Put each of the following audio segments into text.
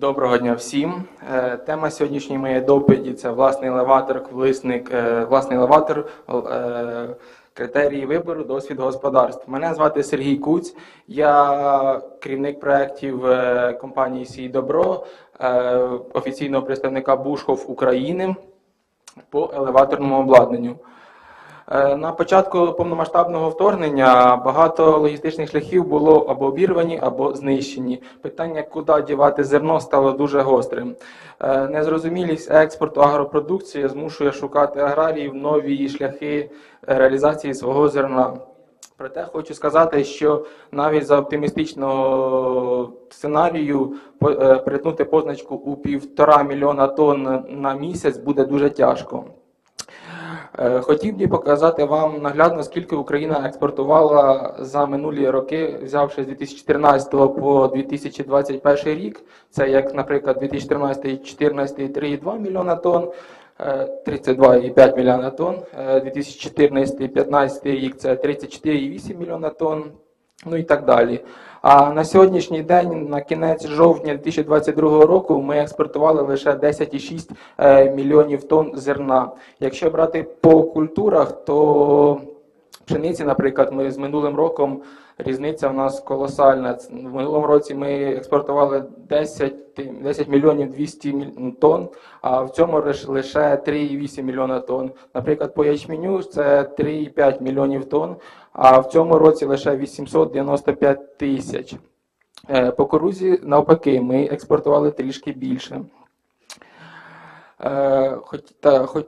Доброго дня всім. Е, Тема сьогоднішньої моєї доповіді це власний елеватор, власник, е, власний елеватор, е, критерії вибору, досвід господарств. Мене звати Сергій Куць, я керівник проєктів компанії Сій Добро, офіційного представника Бушхов України по елеваторному обладнанню. Е, На початку повномасштабного вторгнення багато логістичних шляхів було або обірвані, або знищені. Питання, куди дівати зерно, стало дуже гострим. Е, Незрозумілість експорту агропродукції змушує шукати аграріїв нові шляхи реалізації свого зерна. Проте хочу сказати, що навіть за оптимістичного сценарію по- е, позначку у півтора мільйона тонн на місяць буде дуже тяжко. Е, Хотів би показати вам наглядно, скільки Україна експортувала за минулі роки, взявши з 2014 по 2021 рік. Це як, наприклад, 2013-2014 3,2 мільйона тонн, е, 32,5 мільйона тонн, е, 2014-2015 рік це 34,8 мільйона тонн, ну і так далі. А на сьогоднішній день, на кінець жовтня 2022 року, ми експортували лише 10,6 е, мільйонів тонн зерна. Якщо брати по культурах, то пшениці, наприклад, ми з минулим роком різниця в нас колосальна. В минулому році ми експортували 10, 10 мільйонів 200 міль- тонн, а в цьому лиш- лише 3,8 мільйона тонн. Наприклад, по ячменю це 3,5 мільйонів тонн, а в цьому році лише 895 тисяч. Е, По кукурудзі, навпаки, ми експортували трішки більше. Е, Хоч, та, хоч,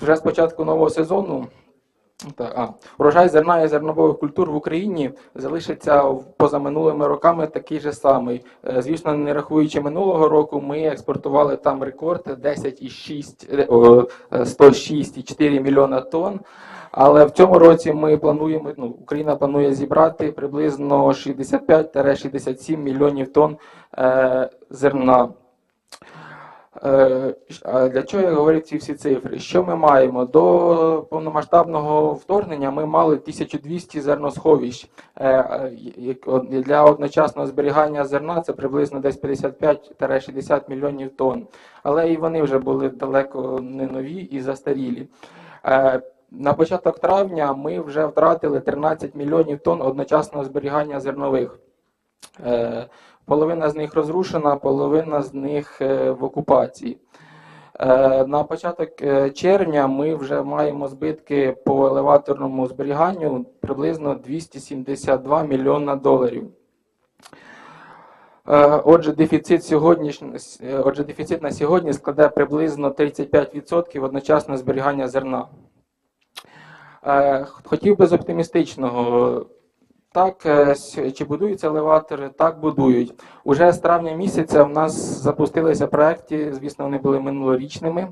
вже з початку нового сезону та, а, врожай зерна і зернових культур в Україні залишиться в- позаминулими роками такий же самий. Е, Звісно, не рахуючи минулого року, ми експортували там рекорд 10,6, е, о, е, 106,4 мільйона тонн. Але в цьому році ми плануємо, ну, Україна планує зібрати приблизно 65-67 мільйонів тонн е, зерна. Е, Для чого я говорю ці всі цифри? Що ми маємо? До повномасштабного вторгнення ми мали 1200 зерносховищ. Е, е, Для одночасного зберігання зерна це приблизно десь 55-60 мільйонів тонн. Але і вони вже були далеко не нові і застарілі. На початок травня ми вже втратили 13 мільйонів тонн одночасного зберігання зернових. Е, Половина з них розрушена, половина з них е, в окупації. Е, На початок червня ми вже маємо збитки по елеваторному зберіганню приблизно 272 мільйона доларів. Отже, дефіцит отже, дефіцит на сьогодні складе приблизно 35% одночасного зберігання зерна. Е, Хотів би з оптимістичного. Так, е, чи будуються елеватори? Так, будують. Уже з травня місяця в нас запустилися проекти, звісно, вони були минулорічними.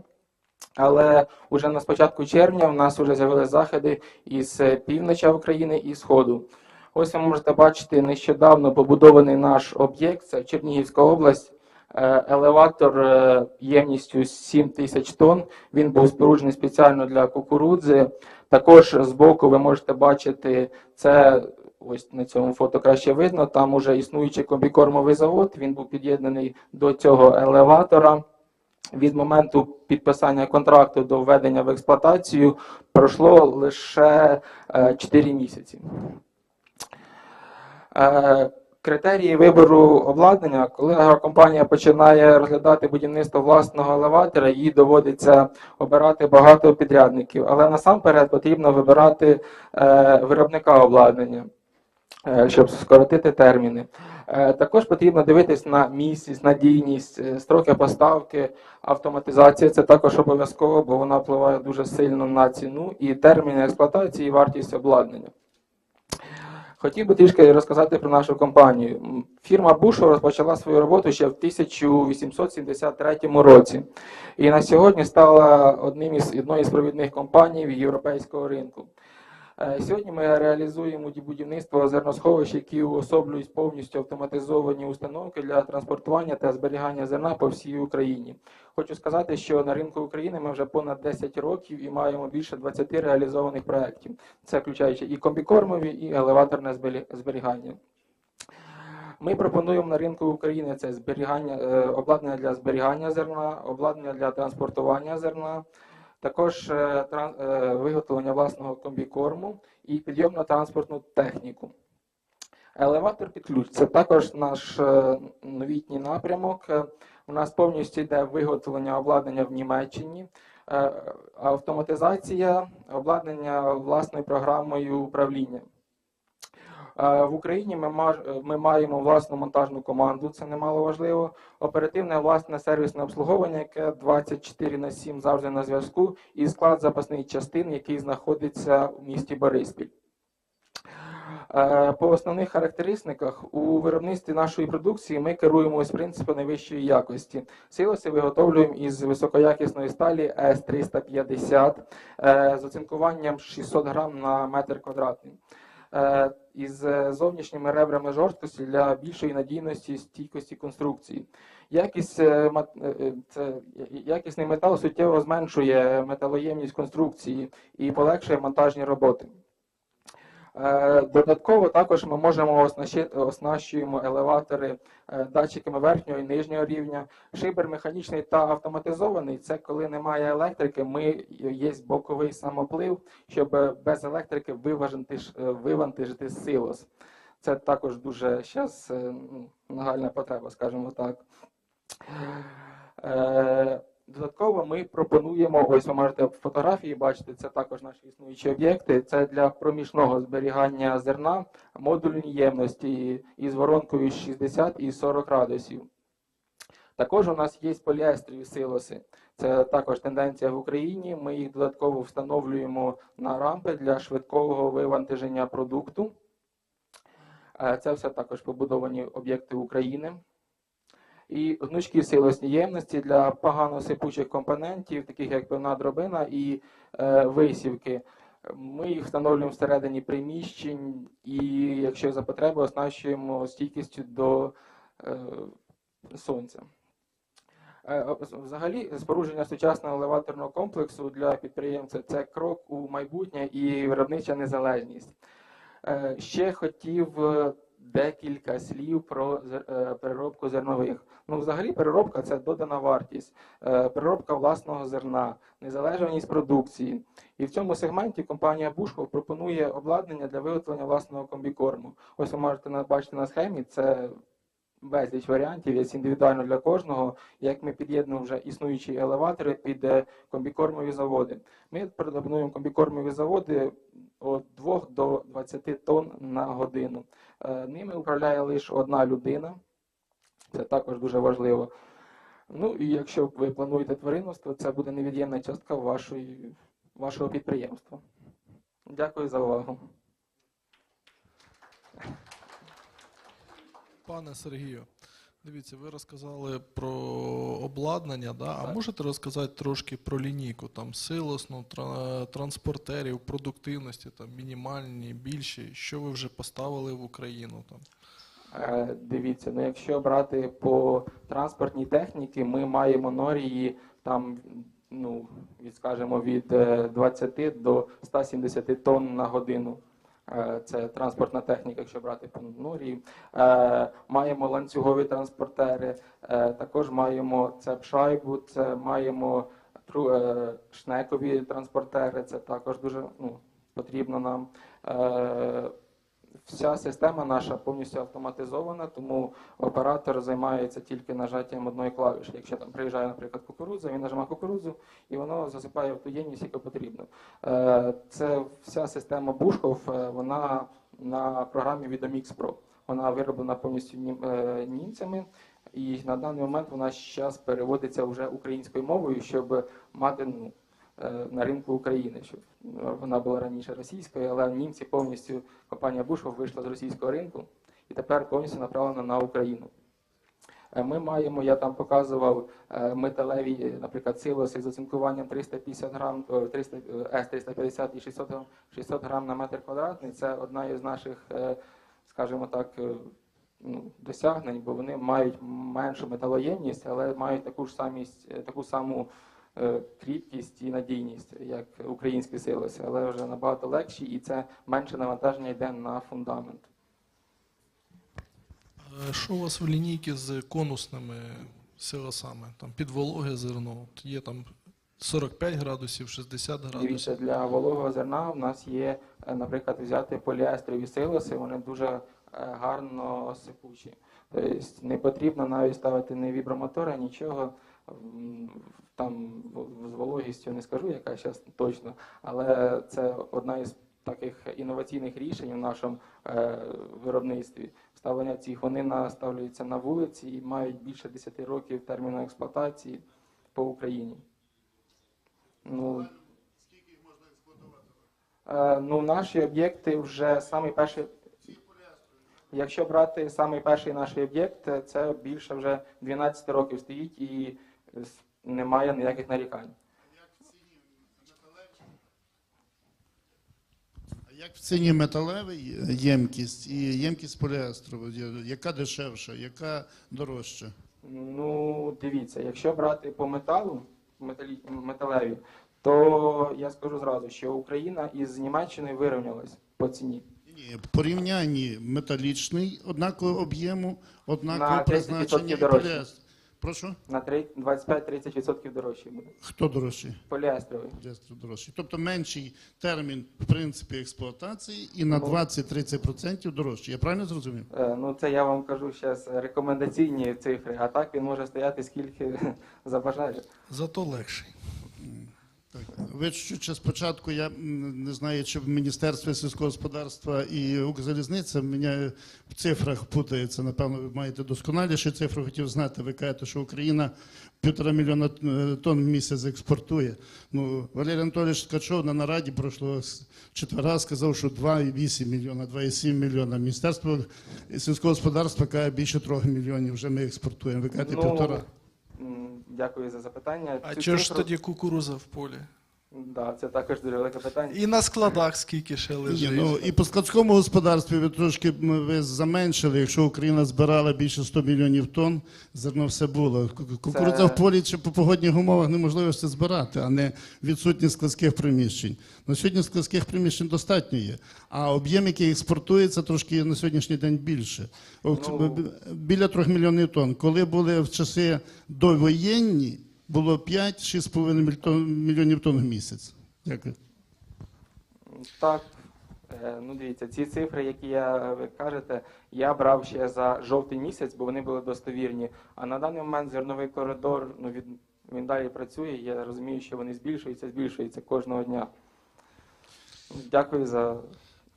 Але вже на спочатку червня в нас вже з'явилися заходи із е, півночі України і сходу. Ось ви можете бачити нещодавно побудований наш об'єкт, це Чернігівська область. Е, Елеватор е, ємністю 7 тисяч тонн. Він був споруджений спеціально для кукурудзи. Також збоку ви можете бачити це. Ось на цьому фото краще видно. Там уже існуючий комбікормовий завод. Він був під'єднаний до цього елеватора. Від моменту підписання контракту до введення в експлуатацію пройшло лише 4 місяці. Критерії вибору обладнання, коли агрокомпанія починає розглядати будівництво власного елеватора, їй доводиться обирати багато підрядників, але насамперед потрібно вибирати е, виробника обладнання, е, щоб скоротити терміни. Е, Також потрібно дивитись на місяць, надійність, е, строки поставки, автоматизація це також обов'язково, бо вона впливає дуже сильно на ціну і терміни експлуатації, і вартість обладнання. Хотів би трішки розказати про нашу компанію. Фірма Бушо розпочала свою роботу ще в 1873 році і на сьогодні стала одним із одною з провідних компаній європейського ринку. Е, Сьогодні ми реалізуємо будівництво зерносховищ, які уособлюють повністю автоматизовані установки для транспортування та зберігання зерна по всій Україні. Хочу сказати, що на ринку України ми вже понад 10 років і маємо більше 20 реалізованих проєктів. Це включаючи і комбікормові, і елеваторне зберігання. Ми пропонуємо на ринку України це зберігання, е, обладнання для зберігання зерна, обладнання для транспортування зерна, також е, е, виготовлення власного комбікорму і підйомно-транспортну техніку. Елеватор під це також наш е, новітній напрямок. У нас повністю йде виготовлення обладнання в Німеччині, автоматизація, обладнання власною програмою управління. Е, В Україні ми, е, ми маємо власну монтажну команду, це немало важливо. Оперативне власне сервісне обслуговування, яке 24 на 7 завжди на зв'язку, і склад запасних частин, який знаходиться у місті Бориспіль. Е, По основних характеристиках у виробництві нашої продукції ми керуємось принципом найвищої якості. Силоси виготовлюємо із високоякісної сталі С350 е, з оцинкуванням 600 грам на метр квадратний. Е, Із е, зовнішніми ребрами жорсткості для більшої надійності стійкості конструкції. Е, е, це, якісний метал суттєво зменшує металоємність конструкції і полегшує монтажні роботи. Е, Додатково також ми можемо оснащуємо елеватори е, датчиками верхнього і нижнього рівня. Шибер механічний та автоматизований це коли немає електрики, ми є боковий самоплив, щоб е, без електрики виважити, е, вивантажити силос. Це також дуже зараз нагальна потреба, скажімо так. Додатково ми пропонуємо, ось ви можете фотографії бачити, це також наші існуючі об'єкти. Це для проміжного зберігання зерна модульні ємності із воронкою 60 і 40 градусів. Також у нас є поліестрові силоси. Це також тенденція в Україні. Ми їх додатково встановлюємо на рампи для швидкого вивантаження продукту. Е, Це все також побудовані об'єкти України. І гнучкі силосні ємності для погано сипучих компонентів, таких як пивна дробина і е, висівки. Ми їх встановлюємо всередині приміщень і, якщо за потреби, оснащуємо стійкістю до е, сонця. Е, Взагалі, спорудження сучасного елеваторного комплексу для підприємця це крок у майбутнє і виробнича незалежність. Е, Ще хотів е, декілька слів про переробку зернових. Ну, взагалі, переробка це додана вартість, е, переробка власного зерна, незалежність продукції. І в цьому сегменті компанія Бушков пропонує обладнання для виготовлення власного комбікорму. Ось ви можете бачити на схемі, це безліч варіантів, є індивідуально для кожного. Як ми під'єднуємо вже існуючі елеватори під е, комбікормові заводи. Ми пропонуємо комбікормові заводи від 2 до 20 тонн на годину. Е, Ними управляє лише одна людина. Це також дуже важливо. Ну і якщо ви плануєте тваринництво, це буде невід'ємна частка вашої, вашого підприємства. Дякую за увагу. Пане Сергію, дивіться, ви розказали про обладнання, да? а можете розказати трошки про лінійку, там силосну, транспортерів, продуктивності, там мінімальні, більші, що ви вже поставили в Україну там? Е, Дивіться, ну якщо брати по транспортній техніці, ми маємо норії там, ну, скажімо, від е, 20 до 170 тонн на годину. Е, Це транспортна техніка, якщо брати по норії. Е, Маємо ланцюгові транспортери, е, також маємо цеп-шайбу, це маємо е, шнекові транспортери, це також дуже ну, потрібно нам. Вся система наша повністю автоматизована, тому оператор займається тільки нажаттям одної клавіші. Якщо там приїжджає, наприклад, кукурудза, він нажимає кукурудзу і воно засипає в ту ємність, яку потрібно. Е, Це вся система Бушков, е, вона на програмі Vidomix Pro. Вона вироблена повністю е, німцями, і на даний момент вона зараз переводиться вже українською мовою, щоб мати ну, на ринку України, щоб е, вона була раніше російською, але німці повністю компанія Бушов вийшла з російського ринку і тепер повністю направлена на Україну. Е, Ми маємо, я там показував е, металеві, е, наприклад, силоси з оцінкуванням 350 грам, е, 300, е, С-350 і 600, грам- 600 грам на метр квадратний. Це одна із наших, е, скажімо так, е, ну, досягнень, бо вони мають меншу металоємність, але мають таку ж самість, е, таку саму е, кріпкість і надійність, як українські силоси, але вже набагато легші, і це менше навантаження йде на фундамент. Е, Що у вас в лінійці з конусними силосами? Там під вологе зерно. Є там 45 градусів, 60 Дивіться, градусів. для вологого зерна в нас є, е, наприклад, взяти поліестрові силоси, вони дуже е, гарно сипучі. Тобто не потрібно навіть ставити ні вібромотора, нічого. Там в- з вологістю не скажу, яка зараз точно, але це одна із таких інноваційних рішень в нашому е, виробництві. Вставлення цих вони наставлюються на вулиці і мають більше 10 років терміну експлуатації по Україні. Ну, Е, Ну, наші об'єкти вже самий перший. Якщо брати самий перший наш об'єкт, це більше вже 12 років стоїть і немає ніяких нарікань. А Як в ціні металевий ємкість і ємкість поліестрової, яка дешевша, яка дорожча? Ну, дивіться, якщо брати по металу, металі, металеві, то я скажу зразу, що Україна із Німеччиною вирівнялась по ціні. Ні, порівнянні металічний, однакового об'єму, На однакового призначення і поліестр. Прошу? На три- 25-30% дорожчий буде. Хто дорожчий? Поліестровий. Поліестр дорожчий. Тобто менший термін в принципі експлуатації і на Ну. 20-30% дорожчий. Я правильно зрозумів? Е, Ну, це я вам кажу зараз рекомендаційні цифри, а так він може стояти скільки забажає. Зато легший. Так. Ви ще спочатку, я не знаю, чи в Міністерстві сільського господарства і Укрзалізниця мене в цифрах путається. Напевно, ви маєте досконаліші цифри. Хотів знати. Ви кажете, що Україна півтора мільйона е, тонн в місяць експортує. Ну, Валерій Анатолійович Ткачов на нараді пройшло четверга сказав, що 2,8 мільйона, 2,7 мільйона. Міністерство сільського господарства каже, більше 3 мільйонів вже ми експортуємо. Ви кажете, півтора. Дякую за запитання. А Цю чого ж цифру- тоді кукуруза в полі? Да, це також дуже велике питання. І на складах скільки ще Ні, ну і по складському господарстві ви трошки ви заменшили. Якщо Україна збирала більше 100 мільйонів тонн, зерно все було. Ку- ку- Кукурудза Це- в полі чи по погодних умовах неможливо це збирати, а не відсутність складських приміщень. На сьогодні складських приміщень достатньо є. А об'єм, який експортується, трошки на сьогоднішній день більше. Ну- Біля 3 мільйонів тонн. Коли були в часи довоєнні, було 5-6,5 міль- мільйонів тонн в місяць. Дякую. Так, е, ну дивіться, ці цифри, які я, ви кажете, я брав ще за жовтий місяць, бо вони були достовірні. А на даний момент зерновий коридор, ну від, він далі працює. Я розумію, що вони збільшуються, збільшуються кожного дня. Дякую за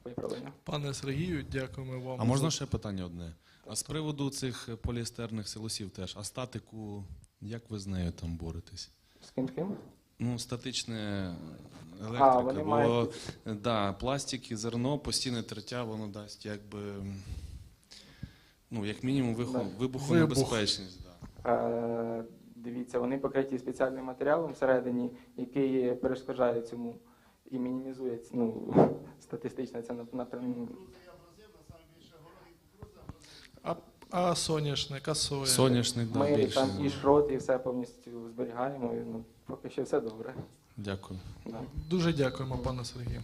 виправлення. Пане Сергію, дякуємо вам. А можна ще питання одне? А з приводу цих поліестерних силосів теж, а статику, як ви з нею там боретесь? З ким ким? Ну, статичне А, електрика, вони бо мають- да, пластик і зерно, постійне тертя, воно дасть якби, ну, як мінімум, виху, Да. вибухонебезпечність. Да. Е, дивіться, вони покриті спеціальним матеріалом всередині, який перешкоджає цьому і мінімізує ну, статистично це напряму. А, а соняшник, а соя? Соняшник, да, Ми більше. там і шрот, і все повністю зберігаємо. І, ну, поки що все добре. Дякую. Да. Дуже дякуємо, пане Сергію.